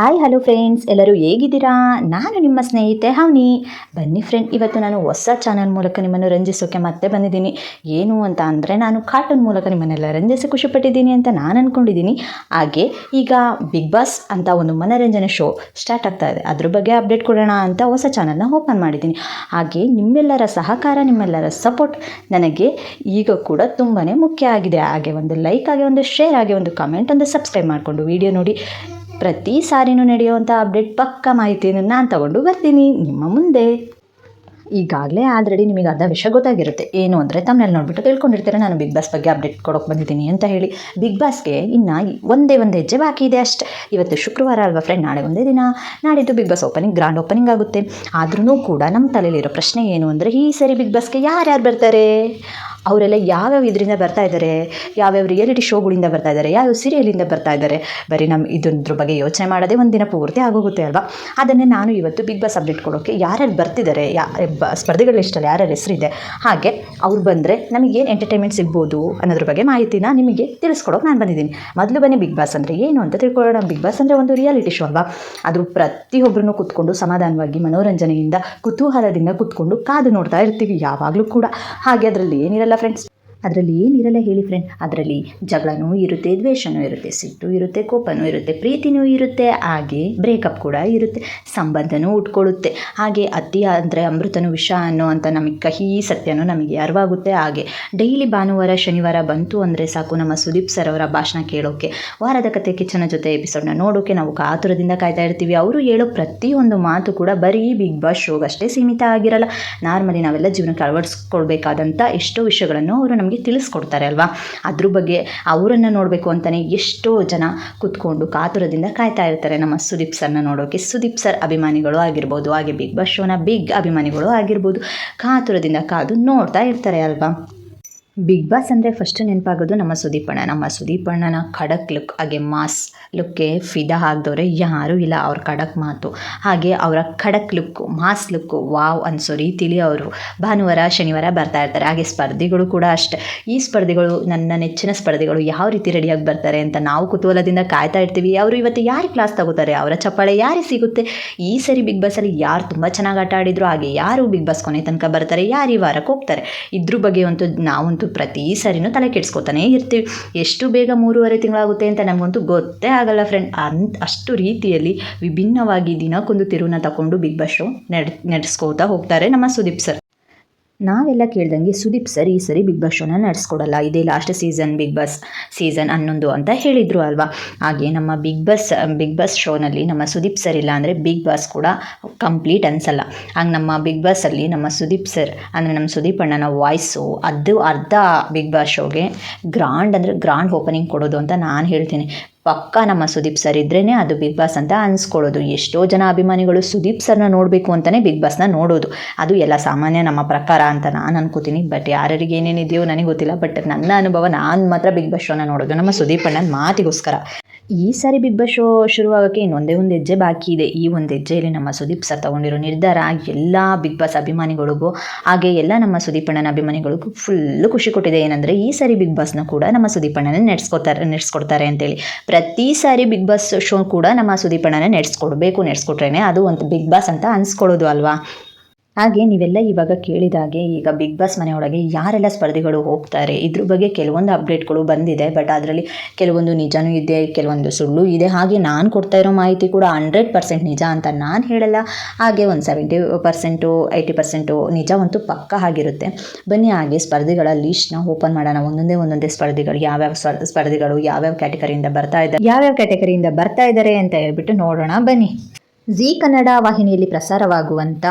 Hi hello friends ಎಲ್ಲರೂ ಹೇಗಿದ್ದೀರಾ? ನಾನು ನಿಮ್ಮ ಸ್ನೇಹಿತೆ ಹವನಿ ಬನ್ನಿ ಫ್ರೆಂಡ್ ಇವತ್ತು ನಾನು ಹೊಸ ಚಾನಲ್ ಮೂಲಕ ನಿಮ್ಮನ್ನು ರಂಜಿಸೋಕೆ ಮತ್ತೆ ಬಂದಿದ್ದೀನಿ. ಏನು ಅಂತ ಅಂದರೆ ನಾನು ಕಾರ್ಟೂನ್ ಮೂಲಕ ನಿಮ್ಮನ್ನೆಲ್ಲ ರಂಜಿಸಿ ಖುಷಿಪಟ್ಟಿದ್ದೀನಿ ಅಂತ ನಾನು ಅಂದ್ಕೊಂಡಿದ್ದೀನಿ ಹಾಗೆ ಈಗ ಬಿಗ್ ಬಾಸ್ ಅಂತ ಒಂದು ಮನೋರಂಜನೆ ಶೋ ಸ್ಟಾರ್ಟ್ ಆಗ್ತಾ ಇದೆ. ಅದ್ರ ಬಗ್ಗೆ ಅಪ್ಡೇಟ್ ಕೊಡೋಣ ಅಂತ ಹೊಸ ಚಾನಲ್ನ ಓಪನ್ ಮಾಡಿದ್ದೀನಿ. ಹಾಗೆ ನಿಮ್ಮೆಲ್ಲರ ಸಹಕಾರ, ನಿಮ್ಮೆಲ್ಲರ ಸಪೋರ್ಟ್ ನನಗೆ ಈಗ ಕೂಡ ತುಂಬಾ ಮುಖ್ಯ ಆಗಿದೆ. ಹಾಗೆ ಒಂದು ಲೈಕ್ ಆಗಿ ಒಂದು ಶೇರ್ ಆಗಿ ಒಂದು ಕಮೆಂಟ್ ಒಂದು ಸಬ್ಸ್ಕ್ರೈಬ್ ಮಾಡಿಕೊಂಡು ವಿಡಿಯೋ ನೋಡಿ. ಪ್ರತಿ ಸಾರಿನೂ ನಡೆಯುವಂಥ ಅಪ್ಡೇಟ್ ಪಕ್ಕ ಮಾಹಿತಿಯನ್ನು ನಾನು ತಗೊಂಡು ಬರ್ತೀನಿ. ನಿಮ್ಮ ಮುಂದೆ. ಈಗಾಗಲೇ ಆಲ್ರೆಡಿ ನಿಮಗೆ ಅರ್ಧ ವಿಷಯ ಗೊತ್ತಾಗಿರುತ್ತೆ. ಏನು ಅಂದರೆ ತಮ್ಮಲ್ಲಿ ನೋಡಿಬಿಟ್ಟು ತಿಳ್ಕೊಂಡಿರ್ತೀರ, ನಾನು ಬಿಗ್ ಬಾಸ್ ಬಗ್ಗೆ ಅಪ್ಡೇಟ್ ಕೊಡೋಕೆ ಬಂದಿದ್ದೀನಿ ಅಂತ ಹೇಳಿ. ಬಿಗ್ ಬಾಸ್ಗೆ ಇನ್ನು ಒಂದೇ ಒಂದು ಹೆಜ್ಜೆ ಬಾಕಿ ಇದೆ ಅಷ್ಟೇ. ಇವತ್ತು ಶುಕ್ರವಾರ ಅಲ್ವಾ ಫ್ರೆಂಡ್ ನಾಳೆ ಒಂದೇ ದಿನ. ನಾಡಿದ್ದು Bigg Boss opening grand opening ಆಗುತ್ತೆ. ಆದ್ರೂ ಕೂಡ ನಮ್ಮ ತಲೆಯಲ್ಲಿರೋ ಪ್ರಶ್ನೆ ಏನು ಅಂದರೆ, ಈ ಸರಿ ಬಿಗ್ ಬಾಸ್ಗೆ ಯಾರ್ಯಾರು ಬರ್ತಾರೆ? ಅವರೆಲ್ಲ ಯಾವ್ಯಾವ ಇದರಿಂದ ಬರ್ತಾ ಇದ್ದಾರೆ, ಯಾವ್ಯಾವ ರಿಯಾಲಿಟಿ ಶೋಗಳಿಂದ ಬರ್ತಾ ಇದ್ದಾರೆ, ಯಾವ್ಯಾವ ಸೀರಿಯಲಿಂದ ಬರ್ತಾ ಇದ್ದಾರೆ, ಬರೀ ನಮ್ಮ ಇದ್ರ ಬಗ್ಗೆ ಯೋಚನೆ ಮಾಡೋದೇ ಒಂದು ದಿನ ಪೂರ್ತಿ ಆಗೋಗುತ್ತೆ ಅಲ್ವಾ? ಅದನ್ನೇ ನಾನು ಇವತ್ತು ಬಿಗ್ ಬಾಸ್ ಅಪ್ಡೇಟ್ ಕೊಡೋಕ್ಕೆ ಯಾರ್ಯಾರು ಬರ್ತಿದ್ದಾರೆ, ಯಾ ಸ್ಪರ್ಧೆಗಳ ಇಷ್ಟಲ್ಲ ಯಾರ್ಯಾರ ಹೆಸರಿದೆ, ಹಾಗೆ ಅವ್ರು ಬಂದರೆ ನಮಗೇನು ಎಂಟರ್ಟೈನ್ಮೆಂಟ್ ಸಿಗ್ಬೋದು ಅನ್ನೋದ್ರ ಬಗ್ಗೆ ಮಾಹಿತಿನ ನಿಮಗೆ ತಿಳಿಸ್ಕೊಡೋಕೆ ನಾನು ಬಂದಿದ್ದೀನಿ. ಮೊದಲು ಬನ್ನಿ ಬಿಗ್ ಬಾಸ್ ಅಂದರೆ ಏನು ಅಂತ ತಿಳ್ಕೊಳ್ಳೋಣ. ಬಿಗ್ ಬಾಸ್ ಅಂದರೆ ಒಂದು ರಿಯಾಲಿಟಿ ಶೋ ಅಲ್ವಾ? ಅದು ಪ್ರತಿಯೊಬ್ಬರನ್ನು ಕೂತ್ಕೊಂಡು ಸಮಾಧಾನವಾಗಿ, ಮನೋರಂಜನೆಯಿಂದ, ಕುತೂಹಲದಿಂದ ಕೂತ್ಕೊಂಡು ಕಾದು ನೋಡ್ತಾ ಇರ್ತೀವಿ ಯಾವಾಗಲೂ ಕೂಡ. ಹಾಗೆ ಅದರಲ್ಲಿ ಏನಿರಲ್ಲ ಫ್ರೆಂಡ್ಸ್ ಅದರಲ್ಲಿ ಏನಿರಲ್ಲ ಹೇಳಿ ಫ್ರೆಂಡ್ ಅದರಲ್ಲಿ ಜಗಳನೂ ಇರುತ್ತೆ, ದ್ವೇಷನೂ ಇರುತ್ತೆ, ಸಿಟ್ಟು ಇರುತ್ತೆ, ಕೋಪನೂ ಇರುತ್ತೆ, ಪ್ರೀತಿನೂ ಇರುತ್ತೆ, ಹಾಗೆ ಬ್ರೇಕಪ್ ಕೂಡ ಇರುತ್ತೆ, ಸಂಬಂಧನೂ ಉಟ್ಕೊಳ್ಳುತ್ತೆ. ಹಾಗೆ ಅತಿ ಅಂದರೆ ಅಮೃತನು ವಿಷ ಅನ್ನೋ ಅಂತ ನಮಗೆ ಕಹಿ ಸತ್ಯನೂ ನಮಗೆ ಅರಿವಾಗುತ್ತೆ. ಹಾಗೆ ಡೈಲಿ ಭಾನುವಾರ, ಶನಿವಾರ ಬಂತು ಅಂದರೆ ಸಾಕು ನಮ್ಮ ಸುದೀಪ್ ಸರ್ ಅವರ ಭಾಷಣ ಕೇಳೋಕ್ಕೆ ವಾರದ ಕತೆ ಕಿಚನ ಜೊತೆ ಎಪಿಸೋಡ್ನ ನೋಡೋಕೆ ನಾವು ಕಾತುರದಿಂದ ಕಾಯ್ತಾ ಇರ್ತೀವಿ. ಅವರು ಹೇಳೋ ಪ್ರತಿಯೊಂದು ಮಾತು ಕೂಡ ಬರೀ ಬಿಗ್ ಬಾಸ್ ಶೋಗಷ್ಟೇ ಸೀಮಿತ ಆಗಿರಲ್ಲ. ನಾರ್ಮಲಿ ನಾವೆಲ್ಲ ಜೀವನಕ್ಕೆ ಅಳವಡಿಸ್ಕೊಳ್ಬೇಕಾದಂಥ ಎಷ್ಟೋ ವಿಷಯಗಳನ್ನು ಅವರು ನಮಗೆ ತಿಳಿಸ್ಕೊಡ್ತಾರೆ ಅಲ್ವಾ? ಅದ್ರ ಬಗ್ಗೆ ಅವರನ್ನು ನೋಡಬೇಕು ಅಂತಲೇ ಎಷ್ಟೋ ಜನ ಕೂತ್ಕೊಂಡು ಕಾತುರದಿಂದ ಕಾಯ್ತಾ ಇರ್ತಾರೆ. ನಮ್ಮ ಸುದೀಪ್ ಸರ್ನ ನೋಡೋಕ್ಕೆ ಸುದೀಪ್ ಸರ್ ಅಭಿಮಾನಿಗಳು ಆಗಿರ್ಬೋದು, ಹಾಗೆ ಬಿಗ್ ಬಾಸ್ ಶೋನ ಬಿಗ್ ಅಭಿಮಾನಿಗಳು ಆಗಿರ್ಬೋದು, ಕಾತುರದಿಂದ ಕಾದು ನೋಡ್ತಾ ಇರ್ತಾರೆ ಅಲ್ವಾ? ಬಿಗ್ ಬಾಸ್ ಅಂದರೆ ಫಸ್ಟ್ ನೆನಪಾಗೋದು ನಮ್ಮ ಸುದೀಪಣ್ಣ. ನಮ್ಮ ಸುದೀಪಣ್ಣನ ಖಡಕ್ ಲುಕ್ ಹಾಗೆ ಮಾಸ್ ಲುಕ್ಗೆ ಫಿದಾ ಆಗದವ್ರೆ ಯಾರೂ ಇಲ್ಲ ಅವ್ರ ಖಡಕ್ ಮಾತು. ಹಾಗೆ ಅವರ ಖಡಕ್ ಲುಕ್ಕು ಮಾಸ್ ಲುಕ್ಕು ವಾವ್ ಅನ್ಸೋ ರೀತಿಲಿ ಅವರು ಭಾನುವಾರ, ಶನಿವಾರ ಬರ್ತಾ ಇರ್ತಾರೆ. ಹಾಗೆ ಸ್ಪರ್ಧಿಗಳು ಕೂಡ ಅಷ್ಟೆ. ಈ ಸ್ಪರ್ಧಿಗಳು ನನ್ನ ನೆಚ್ಚಿನ ಸ್ಪರ್ಧಿಗಳು ಯಾವ ರೀತಿ ರೆಡಿಯಾಗಿ ಬರ್ತಾರೆ ಅಂತ ನಾವು ಕುತೂಹಲದಿಂದ ಕಾಯ್ತಾ ಇರ್ತೀವಿ. ಅವರು ಇವತ್ತು ಯಾರು ಕ್ಲಾಸ್ ತಗೋತಾರೆ? ಅವರ ಚಪ್ಪಾಳೆ ಯಾರಿಗೆ ಸಿಗುತ್ತೆ? ಈ ಸರಿ ಬಿಗ್ ಬಾಸಲ್ಲಿ ಯಾರು ತುಂಬ ಚೆನ್ನಾಗಿ ಆಟ ಆಡಿದ್ರು, ಹಾಗೆ ಯಾರು ಬಿಗ್ ಬಾಸ್ ಕೊನೆ ತನಕ ಬರ್ತಾರೆ? ಯಾರು ಈ ವಾರಕ್ಕೆ ಹೋಗ್ತಾರೆ? ಇದ್ರ ಬಗ್ಗೆ ಅಂತೂ ನಾವಂತೂ ಪ್ರತಿ ಸರಿನೂ ತಲೆ ಕೆಡಿಸ್ಕೊತಾನೆ ಇರ್ತೀವಿ. ಎಷ್ಟು ಬೇಗ ಮೂರುವರೆ ತಿಂಗಳಾಗುತ್ತೆ ಅಂತ ನಮಗಂತೂ ಗೊತ್ತೇ ಆಗಲ್ಲ ಫ್ರೆಂಡ್ ಅಂತ, ಅಷ್ಟು ರೀತಿಯಲ್ಲಿ ವಿಭಿನ್ನವಾಗಿ ದಿನಕ್ಕೊಂದು ತಿರುವನ್ನ ತಗೊಂಡು ಬಿಗ್ ಬಾಸ್ ಶೋ ನಡ್ ನಡೆಸ್ಕೋತಾ ಹೋಗ್ತಾರೆ ನಮ್ಮ ಸುದೀಪ್ ಸರ್ ನಾವೆಲ್ಲ ಕೇಳ್ದಂಗೆ ಸುದೀಪ್ ಸರ್ ಈ ಸರಿ, ಬಿಗ್ ಬಾಸ್ ಶೋನ ನಡೆಸ್ಕೊಡಲ್ಲ. ಇದೇ last season Bigg Boss season ಹನ್ನೊಂದು ಅಂತ ಹೇಳಿದರು ಅಲ್ವಾ? ಹಾಗೆ ನಮ್ಮ ಬಿಗ್ ಬಾಸ್ ಬಿಗ್ ಬಾಸ್ ಶೋನಲ್ಲಿ ನಮ್ಮ ಸುದೀಪ್ ಸರ್ ಇಲ್ಲ ಅಂದರೆ ಬಿಗ್ ಬಾಸ್ ಕೂಡ ಕಂಪ್ಲೀಟ್ ಅನಿಸಲ್ಲ. ಹಾಗೆ ನಮ್ಮ ಬಿಗ್ ಬಾಸಲ್ಲಿ ನಮ್ಮ ಸುದೀಪ್ ಸರ್ ಅಂದರೆ ನಮ್ಮ ಸುದೀಪ್ ಅಣ್ಣನ ವಾಯ್ಸು ಅದು ಅರ್ಧ ಬಿಗ್ ಬಾಸ್ ಶೋಗೆ ಗ್ರ್ಯಾಂಡ್ ಅಂದರೆ ಗ್ರ್ಯಾಂಡ್ ಓಪನಿಂಗ್ ಕೊಡೋದು ಅಂತ ನಾನು ಹೇಳ್ತೀನಿ. ಪಕ್ಕ ನಮ್ಮ ಸುದೀಪ್ ಸರ್ ಇದ್ರೇ ಅದು ಬಿಗ್ ಬಾಸ್ ಅಂತ ಅನ್ಸ್ಕೊಳ್ಳೋದು. ಎಷ್ಟೋ ಜನ ಅಭಿಮಾನಿಗಳು ಸುದೀಪ್ ಸರ್ನ ನೋಡಬೇಕು ಅಂತಲೇ ಬಿಗ್ ಬಾಸ್ನ ನೋಡೋದು. ಅದು ಎಲ್ಲ ಸಾಮಾನ್ಯ ನಮ್ಮ ಪ್ರಕಾರ ಅಂತ ನಾನು ಅನ್ಕೋತೀನಿ. ಬಟ್ ಯಾರ್ಯಾರಿಗೆ ಏನೇನಿದೆಯೋ ನನಗೆ ಗೊತ್ತಿಲ್ಲ. ಬಟ್ ನನ್ನ ಅನುಭವ ನಾನು ಮಾತ್ರ ಬಿಗ್ ಬಾಸ್ ಶೋನ ನೋಡೋದು. ನಮ್ಮ ಸುದೀಪ್ ಅಣ್ಣನ ಮಾತಿಗೋಸ್ಕರ. ಈ ಸಾರಿ ಬಿಗ್ ಬಾಸ್ ಶೋ ಶುರುವಾಗೋಕ್ಕೆ ಇನ್ನೊಂದೇ ಒಂದು ಹೆಜ್ಜೆ ಬಾಕಿ ಇದೆ. ಈ ಒಂದು ಹೆಜ್ಜೆಯಲ್ಲಿ ನಮ್ಮ ಸುದೀಪ್ ಸರ್ ತಗೊಂಡಿರೋ ನಿರ್ಧಾರ, ಎಲ್ಲ ಬಿಗ್ ಬಾಸ್ ಅಭಿಮಾನಿಗಳಿಗೂ, ಹಾಗೆ ಎಲ್ಲ ನಮ್ಮ ಸುದೀಪ್ ಅಣ್ಣನ ಅಭಿಮಾನಿಗಳಿಗೂ ಫುಲ್ಲು ಖುಷಿ ಕೊಟ್ಟಿದೆ. ಏನಂದರೆ ಈ ಸಾರಿ ಬಿಗ್ ಬಾಸ್ನ ಕೂಡ ನಮ್ಮ ಸುದೀಪ್ ಅಣ್ಣನ ನಡೆಸ್ಕೊತಾರೆ, ನಡೆಸ್ಕೊಡ್ತಾರೆ ಅಂತೇಳಿ. ಪ್ರತಿ ಸಾರಿ ಬಿಗ್ ಬಾಸ್ ಶೋ ಕೂಡ ನಮ್ಮ ಸುದೀಪಣ್ಣನೇ ನಡೆಸ್ಕೊಡ್ಬೇಕು, ನಡೆಸ್ಕೊಟ್ರೇನೆ ಅದು ಒಂದು ಬಿಗ್ ಬಾಸ್ ಅಂತ ಅನ್ಸ್ಕೊಳ್ಳೋದು ಅಲ್ವಾ? ಹಾಗೆ ನೀವೆಲ್ಲ ಇವಾಗ ಕೇಳಿದಾಗೆ ಈಗ ಬಿಗ್ ಬಾಸ್ ಮನೆಯೊಳಗೆ ಯಾರೆಲ್ಲ ಸ್ಪರ್ಧಿಗಳು ಹೋಗ್ತಾರೆ? ಇದ್ರ ಬಗ್ಗೆ ಕೆಲವೊಂದು ಅಪ್ಡೇಟ್ಗಳು ಬಂದಿದೆ ಬಟ್ ಅದರಲ್ಲಿ ಕೆಲವೊಂದು ನಿಜನೂ ಇದೆ, ಕೆಲವೊಂದು ಸುಳ್ಳು ಇದೆ. ಹಾಗೆ ನಾನು ಕೊಡ್ತಾ ಇರೋ ಮಾಹಿತಿ ಕೂಡ ಹಂಡ್ರೆಡ್ ಪರ್ಸೆಂಟ್ ನಿಜ ಅಂತ ನಾನು ಹೇಳಲ್ಲ. ಹಾಗೆ ಒಂದು ಸೆವೆಂಟಿ ಪರ್ಸೆಂಟು ಏಯ್ಟಿ ಪರ್ಸೆಂಟು ನಿಜವಂತೂ ಪಕ್ಕ ಆಗಿರುತ್ತೆ ಬನ್ನಿ ಹಾಗೆ ಸ್ಪರ್ಧಿಗಳ ಲೀಸ್ಟ್ನ ಓಪನ್ ಮಾಡೋಣ. ಒಂದೊಂದೇ ಒಂದೊಂದೇ ಸ್ಪರ್ಧಿಗಳು ಯಾವ್ಯಾವ ಸ್ಪರ್- ಸ್ಪರ್ಧಿಗಳು ಯಾವ್ಯಾವ ಕ್ಯಾಟಗರಿಯಿಂದ ಬರ್ತಾ ಇದ್ದಾರೆ? ಯಾವ್ಯಾವ ಕ್ಯಾಟಗರಿಯಿಂದ ಬರ್ತಾ ಇದ್ದಾರೆ ಅಂತ ಹೇಳ್ಬಿಟ್ಟು ನೋಡೋಣ. ಬನ್ನಿ. ಜಿ ಕನ್ನಡ ವಾಹಿನಿಯಲ್ಲಿ ಪ್ರಸಾರವಾಗುವಂಥ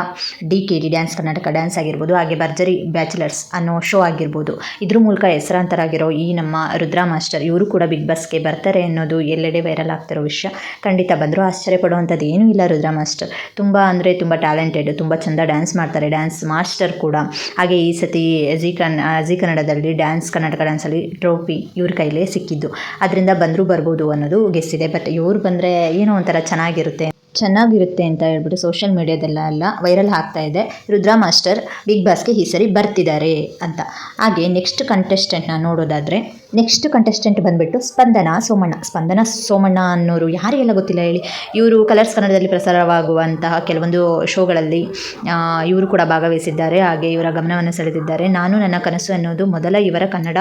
D K D dance Karnataka dance ಆಗಿರ್ಬೋದು, ಹಾಗೆ ಭರ್ಜರಿ ಬ್ಯಾಚುಲರ್ಸ್ ಅನ್ನೋ ಶೋ ಆಗಿರ್ಬೋದು. ಇದ್ರ ಮೂಲಕ ಹೆಸರಾಂತರಾಗಿರೋ ಈ ನಮ್ಮ ರುದ್ರಾ ಮಾಸ್ಟರ್ ಇವರು ಕೂಡ ಬಿಗ್ ಬಾಸ್ಗೆ ಬರ್ತಾರೆ ಅನ್ನೋದು ಎಲ್ಲೆಡೆ ವೈರಲ್ ಆಗ್ತಿರೋ ವಿಷಯ. ಖಂಡಿತ ಬಂದರೂ ಆಶ್ಚರ್ಯ ಪಡುವಂಥದ್ದು ಏನೂ ಇಲ್ಲ ರುದ್ರಾ ಮಾಸ್ಟರ್. ತುಂಬ ಅಂದರೆ ತುಂಬ ಟ್ಯಾಲೆಂಟೆಡ್, ತುಂಬ ಚೆಂದ ಡ್ಯಾನ್ಸ್ ಮಾಡ್ತಾರೆ, ಡ್ಯಾನ್ಸ್ ಮಾಸ್ಟರ್ ಕೂಡ. ಹಾಗೆ ಈ ಸತಿ ಜೀ ಕನ್, ಜೀ ಕನ್ನಡದಲ್ಲಿ ಡ್ಯಾನ್ಸ್, ಕರ್ನಾಟಕ ಡ್ಯಾನ್ಸಲ್ಲಿ ಟ್ರೋಫಿ ಇವ್ರ ಕೈಲೇ ಸಿಕ್ಕಿದ್ದು. ಅದರಿಂದ ಬಂದರೂ ಬರ್ಬೋದು ಅನ್ನೋದು ಗೆಸ್ಸಿದೆ. ಬಟ್ ಇವ್ರು ಬಂದರೆ ಏನೋ ಒಂಥರ ಚೆನ್ನಾಗಿರುತ್ತೆ. ಚೆನ್ನಾಗಿರುತ್ತೆ ಅಂತ ಹೇಳ್ಬಿಟ್ಟು ಸೋಷಿಯಲ್ ಮೀಡಿಯಾದಲ್ಲೆಲ್ಲ ವೈರಲ್ ಆಗ್ತಾ ಇದೆ. ರುದ್ರಾ ಮಾಸ್ಟರ್ ಬಿಗ್ ಬಾಸ್ಗೆ ಈ ಸರಿ ಬರ್ತಿದ್ದಾರೆ ಅಂತ. ಹಾಗೆ ನೆಕ್ಸ್ಟ್ ಕಂಟೆಸ್ಟೆಂಟ್ನ ನೋಡೋದಾದರೆ ನೆಕ್ಸ್ಟ್ ಕಂಟೆಸ್ಟೆಂಟ್ ಬಂದುಬಿಟ್ಟು ಸ್ಪಂದನ ಸೋಮಣ್ಣ. ಸ್ಪಂದನ ಸೋಮಣ್ಣ ಅನ್ನೋರು ಯಾರಿಗೆಲ್ಲ ಗೊತ್ತಿಲ್ಲ ಹೇಳಿ. ಇವರು ಕಲರ್ಸ್ ಕನ್ನಡದಲ್ಲಿ ಪ್ರಸಾರವಾಗುವಂತಹ ಕೆಲವೊಂದು ಶೋಗಳಲ್ಲಿ ಇವರು ಕೂಡ ಭಾಗವಹಿಸಿದ್ದಾರೆ. ಹಾಗೆ ಇವರ ಗಮನವನ್ನು ಸೆಳೆದಿದ್ದಾರೆ. ನಾನು ನನ್ನ ಕನಸು ಅನ್ನೋದು ಮೊದಲ ಇವರ ಕನ್ನಡ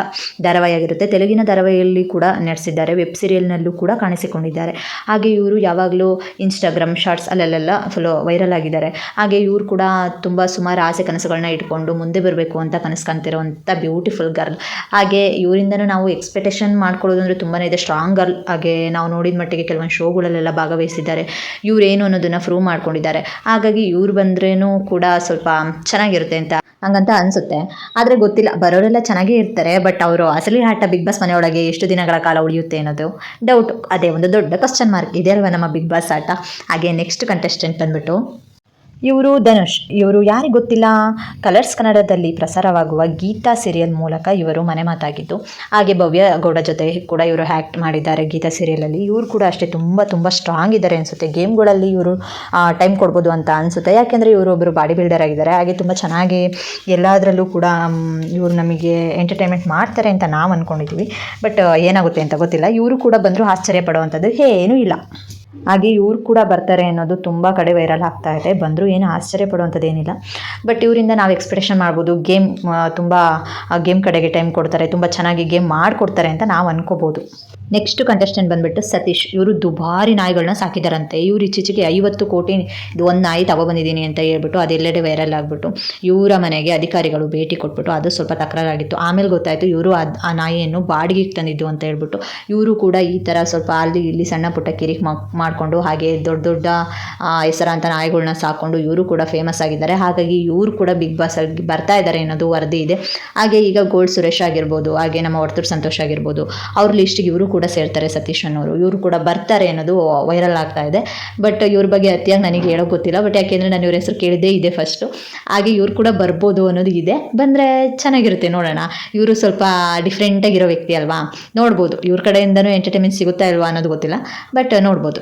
ಧಾರಾವಾಹಿಯಾಗಿರುತ್ತೆ ತೆಲುಗಿನ ಧಾರಾವಾಹಿಯಲ್ಲಿ ಕೂಡ ನಡೆಸಿದ್ದಾರೆ ವೆಬ್ ಸೀರಿಯಲ್ನಲ್ಲೂ ಕೂಡ ಕಾಣಿಸಿಕೊಂಡಿದ್ದಾರೆ. ಹಾಗೆ ಇವರು ಯಾವಾಗಲೂ ಇನ್ಸ್ಟಾಗ್ರಾಮ್ ಶಾರ್ಟ್ಸ್ ಅಲ್ಲೆಲ್ಲ ಫುಲ್ಲು ವೈರಲ್ ಆಗಿದ್ದಾರೆ. ಹಾಗೆ ಇವ್ರು ಕೂಡ ತುಂಬ ಸುಮಾರು ಆಸೆ ಕನಸುಗಳನ್ನ ಇಟ್ಕೊಂಡು ಮುಂದೆ ಬರಬೇಕು ಅಂತ ಕನಸು ಕಾಣ್ತಿರೋವಂಥ ಬ್ಯೂಟಿಫುಲ್ ಗರ್ಲ್ ಹಾಗೆ ಇವರಿಂದನೂ ನಾವು ಎಕ್ಸ್ಪೆಕ್ಟೇಷನ್ ಮಾಡ್ಕೊಳ್ಳೋದು ಅಂದರೆ ತುಂಬಾ ಇದೆ. ಸ್ಟ್ರಾಂಗ್ ಗರ್ಲ್ ಹಾಗೆ ನಾವು ನೋಡಿದ ಮಟ್ಟಿಗೆ ಕೆಲವೊಂದು ಶೋಗಳಲ್ಲೆಲ್ಲ ಭಾಗವಹಿಸಿದ್ದಾರೆ. ಇವರೇನು ಅನ್ನೋದನ್ನು ಪ್ರೂವ್ ಮಾಡ್ಕೊಂಡಿದ್ದಾರೆ. ಹಾಗಾಗಿ ಇವ್ರು ಬಂದ್ರೇನು ಕೂಡ ಸ್ವಲ್ಪ ಚೆನ್ನಾಗಿರುತ್ತೆ ಅಂತ ಹಂಗಂತ ಅನಿಸುತ್ತೆ. ಆದರೆ ಗೊತ್ತಿಲ್ಲ, ಬರೋರೆಲ್ಲ ಚೆನ್ನಾಗೇ ಇರ್ತಾರೆ ಬಟ್ ಅವರು ಅಸಲಿ ಆಟ ಬಿಗ್ ಬಾಸ್ ಮನೆಯೊಳಗೆ ಎಷ್ಟು ದಿನಗಳ ಕಾಲ ಉಳಿಯುತ್ತೆ ಅನ್ನೋದು ಡೌಟ್ ಅದೇ ಒಂದು ದೊಡ್ಡ ಕ್ವಶನ್ ಮಾರ್ಕ್ ಇದೆ ಅಲ್ವಾ ನಮ್ಮ ಬಿಗ್ ಬಾಸ್ ಆಟ? ಹಾಗೆ ನೆಕ್ಸ್ಟ್ ಕಂಟೆಸ್ಟೆಂಟ್ ಬಂದ್ಬಿಟ್ಟು. ಇವರು ಧನುಷ್. ಇವರು ಯಾರಿಗೆ ಗೊತ್ತಿಲ್ಲ? ಕಲರ್ಸ್ ಕನ್ನಡದಲ್ಲಿ ಪ್ರಸಾರವಾಗುವ ಗೀತಾ ಸೀರಿಯಲ್ ಮೂಲಕ ಇವರು ಮನೆ ಮಾತಾಗಿದ್ದು, ಹಾಗೆ ಭವ್ಯ ಗೌಡ ಜೊತೆ ಕೂಡ ಇವರು ಆ್ಯಕ್ಟ್ ಮಾಡಿದ್ದಾರೆ ಗೀತಾ ಸೀರಿಯಲಲ್ಲಿ ಇವರು ಕೂಡ ಅಷ್ಟೇ ತುಂಬ ತುಂಬ ಸ್ಟ್ರಾಂಗ್ ಇದ್ದಾರೆ ಅನಿಸುತ್ತೆ. ಗೇಮ್ಗಳಲ್ಲಿ ಇವರು ಟೈಮ್ ಕೊಡ್ಬೋದು ಅಂತ ಅನಿಸುತ್ತೆ. ಯಾಕೆಂದರೆ ಇವರು ಒಬ್ಬರು ಬಾಡಿ ಬಿಲ್ಡರ್ ಆಗಿದ್ದಾರೆ. ಹಾಗೆ ತುಂಬ ಚೆನ್ನಾಗಿ ಎಲ್ಲದರಲ್ಲೂ ಕೂಡ ಇವರು ನಮಗೆ ಎಂಟರ್ಟೈನ್ಮೆಂಟ್ ಮಾಡ್ತಾರೆ ಅಂತ ನಾವು ಅಂದ್ಕೊಂಡಿದ್ದೀವಿ ಬಟ್ ಏನಾಗುತ್ತೆ ಅಂತ ಗೊತ್ತಿಲ್ಲ. ಇವರು ಕೂಡ ಬಂದರೂ ಆಶ್ಚರ್ಯ ಪಡುವಂಥದ್ದು ಏನೂ ಇಲ್ಲ. ಹಾಗೆ ಇವ್ರು ಕೂಡ ಬರ್ತಾರೆ ಅನ್ನೋದು ತುಂಬ ಕಡೆ ವೈರಲ್ ಆಗ್ತಾ ಇದೆ. ಬಂದರೂ ಏನು ಆಶ್ಚರ್ಯ ಪಡುವಂಥದ್ದೇನಿಲ್ಲ. ಬಟ್ ಇವರಿಂದ ನಾವು ಎಕ್ಸ್ಪೆಕ್ಟೇಷನ್ ಮಾಡ್ಬೋದು ಗೇಮ್ ತುಂಬ ಗೇಮ್ ಕಡೆಗೆ ಟೈಮ್ ಕೊಡ್ತಾರೆ, ತುಂಬ ಚೆನ್ನಾಗಿ ಗೇಮ್ ಮಾಡಿಕೊಡ್ತಾರೆ ಅಂತ ನಾವು ಅನ್ಕೋಬೋದು. ನೆಕ್ಸ್ಟ್ ಕಂಟೆಸ್ಟೆಂಟ್ ಬಂದುಬಿಟ್ಟು ಸತೀಶ್. ಇವರು ದುಬಾರಿ ನಾಯಿಗಳನ್ನ ಸಾಕಿದಾರಂತೆ. ಇವ್ರು ಇತ್ತೀಚೆಗೆ ಐವತ್ತು ಕೋಟಿ ಇದು ಒಂದು ನಾಯಿ ತಗೊಬಂದಿದ್ದೀನಿ ಅಂತ ಹೇಳ್ಬಿಟ್ಟು ಅದೆಲ್ಲೆಡೆ ವೈರಲ್ ಆಗಿಬಿಟ್ಟು ಇವರ ಮನೆಗೆ ಅಧಿಕಾರಿಗಳು ಭೇಟಿ ಕೊಟ್ಬಿಟ್ಟು ಅದು ಸ್ವಲ್ಪ ತಕರಾರಾಗಿತ್ತು. ಆಮೇಲೆ ಗೊತ್ತಾಯಿತು ಇವರು ಆ ನಾಯಿಯನ್ನು ಬಾಡಿಗೆಗೆ ತಂದಿದ್ದು ಅಂತ ಹೇಳ್ಬಿಟ್ಟು ಇವರು ಕೂಡ ಈ ಥರ ಸ್ವಲ್ಪ ಅಲ್ಲಿ ಇಲ್ಲಿ ಸಣ್ಣ ಪುಟ್ಟ ಕಿರಿಕ್ ಮಾಡಿಕೊಂಡು ಹಾಗೆ ದೊಡ್ಡ ದೊಡ್ಡ ಹೆಸರಾಂತ ನಾಯಿಗಳನ್ನ ಸಾಕೊಂಡು ಇವರು ಕೂಡ ಫೇಮಸ್ ಆಗಿದ್ದಾರೆ. ಹಾಗಾಗಿ ಇವರು ಕೂಡ ಬಿಗ್ ಬಾಸ್ ಆಗಿ ಬರ್ತಾ ಇದ್ದಾರೆ ಅನ್ನೋದು ವರದಿ ಇದೆ. ಹಾಗೆ ಈಗ ಗೋಲ್ಡ್ ಸುರೇಶ್ ಆಗಿರ್ಬೋದು, ಹಾಗೆ ನಮ್ಮ ವರ್ತೂರ್ ಸಂತೋಷ್ ಆಗಿರ್ಬೋದು, ಅವ್ರ ಲಿಸ್ಟಿಗೆ ಇವರು ಕೂಡ ಸೇರ್ತಾರೆ ಸತೀಶ್ ಅನ್ನೋರು. ಇವರು ಕೂಡ ಬರ್ತಾರೆ ಅನ್ನೋದು ವೈರಲ್ ಆಗ್ತಾ ಇದೆ. ಬಟ್ ಇವ್ರ ಬಗ್ಗೆ ಅತಿಯಾಗಿ ನನಗೆ ಹೇಳೋಕೆ ಗೊತ್ತಿಲ್ಲ ಬಟ್ ಯಾಕೆಂದರೆ ನಾನು ಇವ್ರ ಹೆಸರು ಕೇಳಿದ್ದೇ ಇದೆ ಫಸ್ಟು ಹಾಗೆ ಇವ್ರು ಕೂಡ ಬರ್ಬೋದು ಅನ್ನೋದು ಇದೆ. ಬಂದರೆ ಚೆನ್ನಾಗಿರುತ್ತೆ ನೋಡೋಣ. ಇವರು ಸ್ವಲ್ಪ ಡಿಫ್ರೆಂಟಾಗಿರೋ ವ್ಯಕ್ತಿ ಅಲ್ವಾ? ನೋಡ್ಬೋದು. ಇವ್ರ ಕಡೆಯಿಂದನೂ ಎಂಟರ್ಟೈನ್ಮೆಂಟ್ ಸಿಗುತ್ತಾ ಇಲ್ವಾ ಅನ್ನೋದು ಗೊತ್ತಿಲ್ಲ. ಬಟ್ ನೋಡ್ಬೋದು.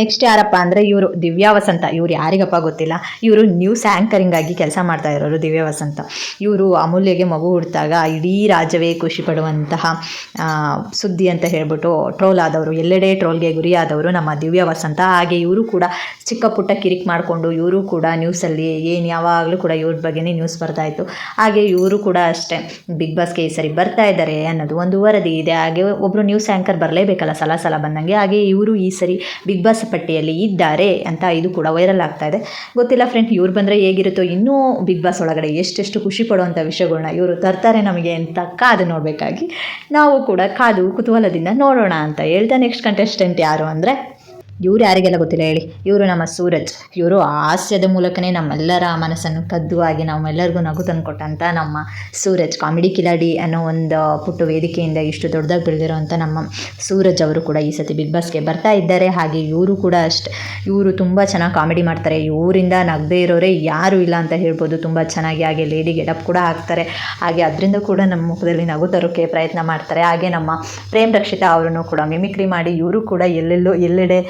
ನೆಕ್ಸ್ಟ್ ಯಾರಪ್ಪ ಅಂದರೆ ಇವರು ದಿವ್ಯಾ ವಸಂತ. ಇವ್ರು ಯಾರಿಗಪ್ಪ ಗೊತ್ತಿಲ್ಲ. ಇವರು ನ್ಯೂಸ್ ಆ್ಯಂಕರಿಂಗ್ ಆಗಿ ಕೆಲಸ ಮಾಡ್ತಾ ಇರೋರು ದಿವ್ಯಾ ವಸಂತ. ಇವರು ಅಮೂಲ್ಯಗೆ ಮಗು ಹುಟ್ಟಿದಾಗ ಇಡೀ ರಾಜ್ಯವೇ ಖುಷಿ ಪಡುವಂತಹ ಸುದ್ದಿ ಅಂತ ಹೇಳ್ಬಿಟ್ಟು ಟ್ರೋಲ್ ಆದವರು, ಎಲ್ಲೆಡೆ ಟ್ರೋಲ್ಗೆ ಗುರಿಯಾದವರು ನಮ್ಮ ದಿವ್ಯಾ ವಸಂತ. ಹಾಗೆ ಇವರು ಕೂಡ ಚಿಕ್ಕ ಪುಟ್ಟ ಕಿರಿಕ್ ಮಾಡಿಕೊಂಡು ಇವರು ಕೂಡ ನ್ಯೂಸಲ್ಲಿ ಏನು ಯಾವಾಗಲೂ ಕೂಡ ಇವ್ರ ಬಗ್ಗೆನೇ ನ್ಯೂಸ್ ಬರ್ತಾ ಇತ್ತು. ಹಾಗೆ ಇವರು ಕೂಡ ಅಷ್ಟೇ ಬಿಗ್ ಬಾಸ್ಗೆ ಈ ಸರಿ ಬರ್ತಾ ಇದ್ದಾರೆ ಅನ್ನೋದು ಒಂದು ವರದಿ ಇದೆ. ಹಾಗೆ ಒಬ್ಬರು ನ್ಯೂಸ್ ಆ್ಯಂಕರ್ ಬರಲೇಬೇಕಲ್ಲ, ಸಲ ಸಲ ಬಂದಂಗೆ. ಹಾಗೆ ಇವರು ಈ ಸರಿ ಬಿಗ್ ಬಾಸ್ ಪಟ್ಟಿಯಲ್ಲಿ ಇದ್ದಾರೆ ಅಂತ ಇದು ಕೂಡ ವೈರಲ್ ಆಗ್ತಾ ಇದೆ. ಗೊತ್ತಿಲ್ಲ ಫ್ರೆಂಡ್ ಇವ್ರು ಬಂದರೆ ಹೇಗಿರುತ್ತೋ ಇನ್ನೂ ಬಿಗ್ ಬಾಸ್ ಒಳಗಡೆ ಎಷ್ಟೆಷ್ಟು ಖುಷಿ ಪಡುವಂಥ ವಿಷಯಗಳನ್ನ ಇವರು ತರ್ತಾರೆ ನಮಗೆ ಅಂತ ಕಾದು ನೋಡಬೇಕಾಗಿ ನಾವು ಕೂಡ ಕಾದು ಕುತೂಹಲದಿಂದ ನೋಡೋಣ ಅಂತ ಹೇಳ್ತಾ ನೆಕ್ಸ್ಟ್ ಕಂಟೆಸ್ಟೆಂಟ್ ಯಾರು ಅಂದರೆ ಇವ್ರು ಯಾರಿಗೆಲ್ಲ ಗೊತ್ತಿಲ್ಲ ಹೇಳಿ. ಇವರು ನಮ್ಮ ಸೂರಜ್. ಇವರು ಹಾಸ್ಯದ ಮೂಲಕನೇ ನಮ್ಮೆಲ್ಲರ ಮನಸ್ಸನ್ನು ಕದ್ದು ಆಗಿ ನಮ್ಮೆಲ್ಲರಿಗೂ ನಗು ತಂದುಕೊಟ್ಟಂಥ ನಮ್ಮ ಸೂರಜ್. ಕಾಮಿಡಿ ಕಿಲಾಡಿ ಅನ್ನೋ ಒಂದು ಪುಟ್ಟ ವೇದಿಕೆಯಿಂದ ಇಷ್ಟು ದೊಡ್ಡದಾಗಿ ಬೆಳೆದಿರೋವಂಥ ನಮ್ಮ ಸೂರಜ್ ಅವರು ಕೂಡ ಈ ಸತಿ ಬಿಗ್ ಬಾಸ್ಗೆ ಬರ್ತಾ ಇದ್ದಾರೆ. ಹಾಗೆ ಇವರು ಕೂಡ ಅಷ್ಟೆ, ಇವರು ತುಂಬ ಚೆನ್ನಾಗಿ ಕಾಮಿಡಿ ಮಾಡ್ತಾರೆ. ಇವರಿಂದ ನಗದೇ ಇರೋರೇ ಯಾರೂ ಇಲ್ಲ ಅಂತ ಹೇಳ್ಬೋದು. ತುಂಬ ಚೆನ್ನಾಗಿ ಹಾಗೆ ಲೇಡಿ ಗೆಟಪ್ ಕೂಡ ಹಾಕ್ತಾರೆ. ಹಾಗೆ ಅದರಿಂದ ಕೂಡ ನಮ್ಮ ಮುಖದಲ್ಲಿ ನಗು ತರೋಕ್ಕೆ ಪ್ರಯತ್ನ ಮಾಡ್ತಾರೆ. ಹಾಗೆ ನಮ್ಮ ಪ್ರೇಮ್ ರಕ್ಷಿತಾ ಅವರನ್ನು ಕೂಡ ಮಿಮಿಕ್ರಿ ಮಾಡಿ ಇವರು ಕೂಡ ಎಲ್ಲೆಲ್ಲೋ, ಎಲ್ಲೆಡೆ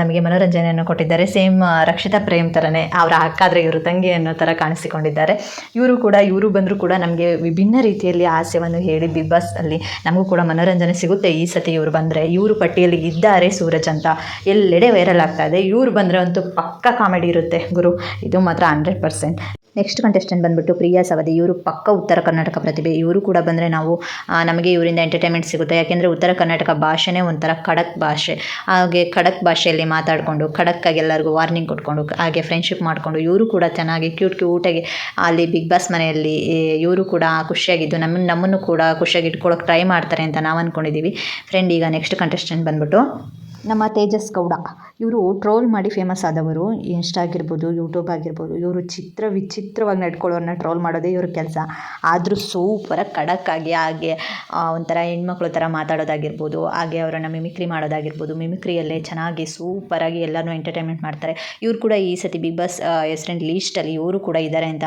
ನಮಗೆ ಮನೋರಂಜನೆಯನ್ನು ಕೊಟ್ಟಿದ್ದಾರೆ. ಸೇಮ್ ರಕ್ಷಿತಾ ಪ್ರೇಮ್ ಥರನೇ ಅವರ ಅಕ್ಕಾದರೆ ಇವರು ತಂಗಿ ಅನ್ನೋ ಥರ ಕಾಣಿಸಿಕೊಂಡಿದ್ದಾರೆ. ಇವರು ಕೂಡ, ಇವರು ಬಂದರೂ ಕೂಡ ನಮಗೆ ವಿಭಿನ್ನ ರೀತಿಯಲ್ಲಿ ಹಾಸ್ಯವನ್ನು ಹೇಳಿ ಬಿಗ್ ಬಾಸ್ ಅಲ್ಲಿ ನಮಗೂ ಕೂಡ ಮನೋರಂಜನೆ ಸಿಗುತ್ತೆ. ಈ ಸತಿ ಇವರು ಬಂದರೆ, ಇವರು ಪಟ್ಟಿಯಲ್ಲಿ ಇದ್ದಾರೆ ಸೂರಜ್ ಅಂತ. ಎಲ್ಲೆಡೆ ವೈರಲ್ ಆಗ್ತಾ ಇದೆ. ಇವರು ಬಂದರೆ ಅಂತೂ ಪಕ್ಕ ಕಾಮಿಡಿ ಇರುತ್ತೆ ಗುರು. ಇದು ಮಾತ್ರ ಹಂಡ್ರೆಡ್ ಪರ್ಸೆಂಟ್. ನೆಕ್ಸ್ಟ್ ಕಂಟೆಸ್ಟೆಂಟ್ ಬಂದುಬಿಟ್ಟು ಪ್ರಿಯಾ ಸವದಿ. ಇವರು ಪಕ್ಕ ಉತ್ತರ ಕರ್ನಾಟಕ ಪ್ರತಿಭೆ. ಇವರು ಕೂಡ ಬಂದರೆ ನಾವು ನಮಗೆ ಇವರಿಂದ ಎಂಟರ್ಟೈನ್ಮೆಂಟ್ ಸಿಗುತ್ತೆ. ಯಾಕೆಂದರೆ ಉತ್ತರ ಕರ್ನಾಟಕ ಭಾಷೆನೇ ಒಂಥರ ಖಡಕ್ ಭಾಷೆ. ಹಾಗೆ ಖಡಕ್ ಭಾಷೆಯಲ್ಲಿ ಮಾತಾಡಿಕೊಂಡು, ಖಡಕ್ಕಾಗಿ ಎಲ್ಲರಿಗೂ ವಾರ್ನಿಂಗ್ ಕೊಟ್ಕೊಂಡು, ಹಾಗೆ ಫ್ರೆಂಡ್ಶಿಪ್ ಮಾಡಿಕೊಂಡು, ಇವರು ಕೂಡ ಚೆನ್ನಾಗಿ ಕ್ಯೂಟ್ ಕ್ಯೂಟಾಗಿ ಅಲ್ಲಿ ಬಿಗ್ ಬಾಸ್ ಮನೆಯಲ್ಲಿ ಇವರು ಕೂಡ ಖುಷಿಯಾಗಿದ್ದು ನಮ್ಮನ್ನು ನಮ್ಮನ್ನು ಕೂಡ ಖುಷಿಯಾಗಿ ಇಟ್ಕೊಳ್ಳೋಕೆ ಟ್ರೈ ಮಾಡ್ತಾರೆ ಅಂತ ನಾವು ಅಂದ್ಕೊಂಡಿದ್ದೀವಿ ಫ್ರೆಂಡ್ ಈಗ ನೆಕ್ಸ್ಟ್ ಕಂಟೆಸ್ಟೆಂಟ್ ಬಂದುಬಿಟ್ಟು ನಮ್ಮ ತೇಜಸ್ ಗೌಡ. ಇವರು ಟ್ರೋಲ್ ಮಾಡಿ ಫೇಮಸ್ ಆದವರು. ಇನ್ಸ್ಟಾ ಆಗಿರ್ಬೋದು ಯೂಟ್ಯೂಬ್ ಆಗಿರ್ಬೋದು, ಇವರು ಚಿತ್ರ ವಿಚಿತ್ರವಾಗಿ ನಡ್ಕೊಳ್ಳೋರನ್ನ ಟ್ರೋಲ್ ಮಾಡೋದೇ ಇವ್ರ ಕೆಲಸ. ಆದರೂ ಸೂಪರಾಗಿ ಖಡಕ್ಕಾಗಿ ಹಾಗೆ ಒಂಥರ ಹೆಣ್ಮಕ್ಳು ಥರ ಮಾತಾಡೋದಾಗಿರ್ಬೋದು, ಹಾಗೆ ಅವರನ್ನು ಮಿಮಿಕ್ರಿ ಮಾಡೋದಾಗಿರ್ಬೋದು ಮಿಮಿಕ್ರಿಯಲ್ಲೇ ಚೆನ್ನಾಗಿ ಸೂಪರಾಗಿ ಎಲ್ಲರೂ ಎಂಟರ್ಟೈನ್ಮೆಂಟ್ ಮಾಡ್ತಾರೆ. ಇವರು ಕೂಡ ಈ ಸತಿ ಬಿಗ್ ಬಾಸ್ ಹೆಸರಿನ ಲೀಸ್ಟಲ್ಲಿ ಇವರು ಕೂಡ ಇದ್ದಾರೆ ಅಂತ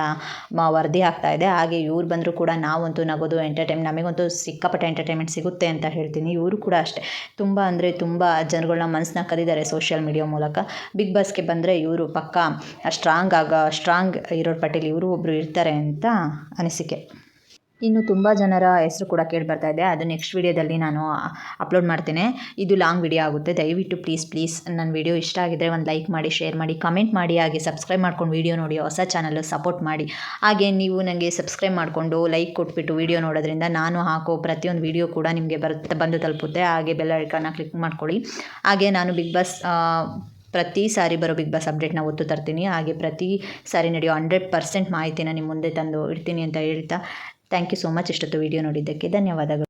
ವರದಿ ಆಗ್ತಾ ಇದೆ. ಹಾಗೆ ಇವ್ರು ಬಂದರೂ ಕೂಡ ನಾವಂತೂ ನಗೋದು ಎಂಟರ್ಟೈನ್ ನಮಗಂತೂ ಸಿಕ್ಕಾಪಟ್ಟೆ ಎಂಟರ್ಟೈನ್ಮೆಂಟ್ ಸಿಗುತ್ತೆ ಅಂತ ಹೇಳ್ತೀನಿ. ಇವರು ಕೂಡ ಅಷ್ಟೇ. ತುಂಬ ಅಂದರೆ ತುಂಬ ಜನರು ಜನಗಳನ್ನ ಮನಸ್ಸನ್ನ ಕದಿದ್ದಾರೆ ಸೋಷಿಯಲ್ ಮೀಡಿಯಾ ಮೂಲಕ. ಬಿಗ್ ಬಾಸ್ಗೆ ಬಂದರೆ ಇವರು ಪಕ್ಕ ಸ್ಟ್ರಾಂಗ್ ಆಗ ಸ್ಟ್ರಾಂಗ್ ಇರೋ ಪಟೇಲ್ ಇವರು ಒಬ್ಬರು ಇರ್ತಾರೆ ಅಂತ ಅನಿಸಿಕೆ. ಇನ್ನು ತುಂಬ ಜನರ ಹೆಸರು ಕೂಡ ಕೇಳಿ ಬರ್ತಾ ಇದೆ. ಅದು ನೆಕ್ಸ್ಟ್ ವೀಡಿಯೋದಲ್ಲಿ ನಾನು ಅಪ್ಲೋಡ್ ಮಾಡ್ತೇನೆ. ಇದು ಲಾಂಗ್ ವಿಡಿಯೋ ಆಗುತ್ತೆ. ದಯವಿಟ್ಟು ಪ್ಲೀಸ್ ಪ್ಲೀಸ್ ನನ್ನ ವಿಡಿಯೋ ಇಷ್ಟ ಆಗಿದ್ದರೆ ಒಂದು ಲೈಕ್ ಮಾಡಿ ಶೇರ್ ಮಾಡಿ ಕಮೆಂಟ್ ಮಾಡಿ, ಹಾಗೆ ಸಬ್ಸ್ಕ್ರೈಬ್ ಮಾಡ್ಕೊಂಡು ವೀಡಿಯೋ ನೋಡಿ, ಹೊಸ ಚಾನಲ್ ಸಪೋರ್ಟ್ ಮಾಡಿ. ಹಾಗೆ ನೀವು ನನಗೆ ಸಬ್ಸ್ಕ್ರೈಬ್ ಮಾಡಿಕೊಂಡು ಲೈಕ್ ಕೊಟ್ಬಿಟ್ಟು ವೀಡಿಯೋ ನೋಡೋದ್ರಿಂದ ನಾನು ಹಾಕೋ ಪ್ರತಿಯೊಂದು ವೀಡಿಯೋ ಕೂಡ ನಿಮಗೆ ಬರುತ್ತೆ, ಬಂದು ತಲುಪುತ್ತೆ. ಹಾಗೆ ಬೆಲ್ಲ ಐಕಾನ ಕ್ಲಿಕ್ ಮಾಡ್ಕೊಳ್ಳಿ. ಹಾಗೆ ನಾನು ಬಿಗ್ ಬಾಸ್ ಪ್ರತಿ ಸಾರಿ ಬರೋ ಬಿಗ್ ಬಾಸ್ ಅಪ್ಡೇಟ್ನ ಒತ್ತು ತರ್ತೀನಿ. ಹಾಗೆ ಪ್ರತಿ ಸಾರಿ ನಡೆಯೋ ಹಂಡ್ರೆಡ್ ಪರ್ಸೆಂಟ್ ಮಾಹಿತಿನ ನಿಮ್ಮ ಮುಂದೆ ತಂದು ಇಡ್ತೀನಿ ಅಂತ ಹೇಳ್ತಾ ಥ್ಯಾಂಕ್ ಯು ಸೋ ಮಚ್ ಇಷ್ಟೊತ್ತು ವಿಡಿಯೋ ನೋಡಿದ್ದಕ್ಕೆ ಧನ್ಯವಾದಗಳು.